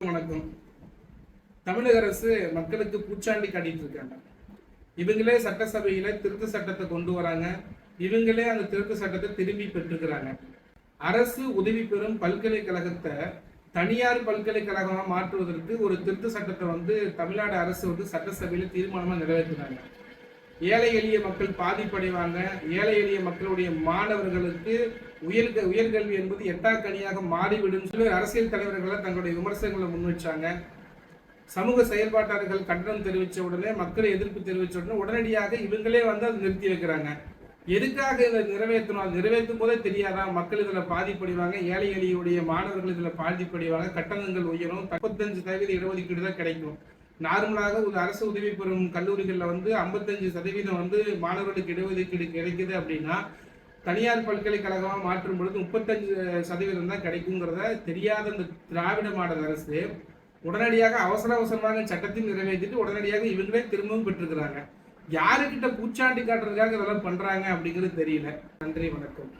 வணக்கம். தமிழக அரசு மக்களுக்கு பூச்சாண்டி காட்டிட்டு இருக்காங்க. இவங்களே சட்டசபையில திருத்த சட்டத்தை கொண்டு வராங்க. இவங்களே அந்த திருத்த சட்டத்தை திரும்பி பெற்றுக்கிறாங்க. அரசு உதவி பெறும் பல்கலைக்கழகத்தை தனியார் பல்கலைக்கழகமாக மாற்றுவதற்கு ஒரு திருத்த சட்டத்தை வந்து தமிழ்நாடு அரசு வந்து சட்டசபையில தீர்மானமா நிறைவேற்றினாங்க ஏழை எளிய மக்கள் பாதிப்படைவாங்க. ஏழை எளிய மக்களுடைய மாணவர்களுக்கு உயர் உயர்கல்வி என்பது எட்டாக்கனியாக மாறிவிடும். சொல்லி அரசியல் தலைவர்கள் தங்களுடைய விமர்சனங்களை முன்வச்சாங்க. சமூக செயல்பாட்டாளர்கள் கண்டனம் தெரிவித்த உடனே மக்கள் எதிர்ப்பு தெரிவித்த உடனே உடனடியாக இவங்களே வந்து அதை நிறுத்தி வைக்கிறாங்க. எதுக்காக இதை நிறைவேற்றணும்? அது நிறைவேற்றும் போதே தெரியாதான் மக்கள் இதில் பாதிப்படைவாங்க. ஏழை எளியுடைய மாணவர்கள் இதில் பாதிப்படைவாங்க. கட்டணங்கள் உயரும். முப்பத்தஞ்சு சதவீத இடஒதுக்கீடு தான் கிடைக்கும். நார்மலாக ஒரு அரசு உதவி பெறும் கல்லூரிகளில் வந்து ஐம்பத்தஞ்சு சதவீதம் வந்து மாணவர்களுக்கு இடஒதுக்கீடு கிடைக்குது அப்படின்னா தனியார் பல்கலைக்கழகமாக மாற்றும் பொழுது முப்பத்தஞ்சு சதவீதம் தான் கிடைக்குங்கிறத தெரியாத இந்த திராவிட மாடல் அரசு உடனடியாக அவசர அவசரமாக சட்டத்தையும் நிறைவேற்றிட்டு உடனடியாக இவங்களே திரும்பவும் பெற்றுக்கிறாங்க யாருக்கிட்ட பூச்சாண்டி காட்டுறதுக்காக இதெல்லாம் பண்ணுறாங்க அப்படிங்கிறது தெரியல. நன்றி வணக்கம்.